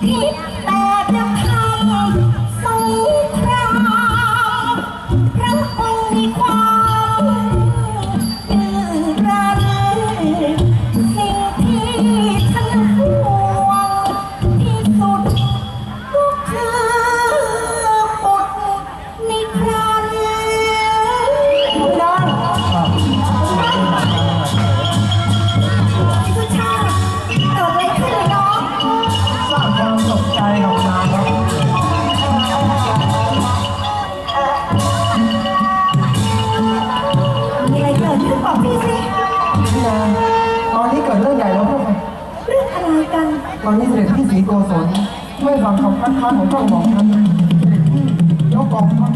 对呀。 พี่สิพี่นาตอนนี้เกิดเรื่องใหญ่แล้วพวกมันเรื่องอะไรกัน ตอนนี้เสด็จพี่สีโกศลไม่ฟังคำคัดค้านของเจ้าหมองฉันเสด็จพี่ยกกองทัพ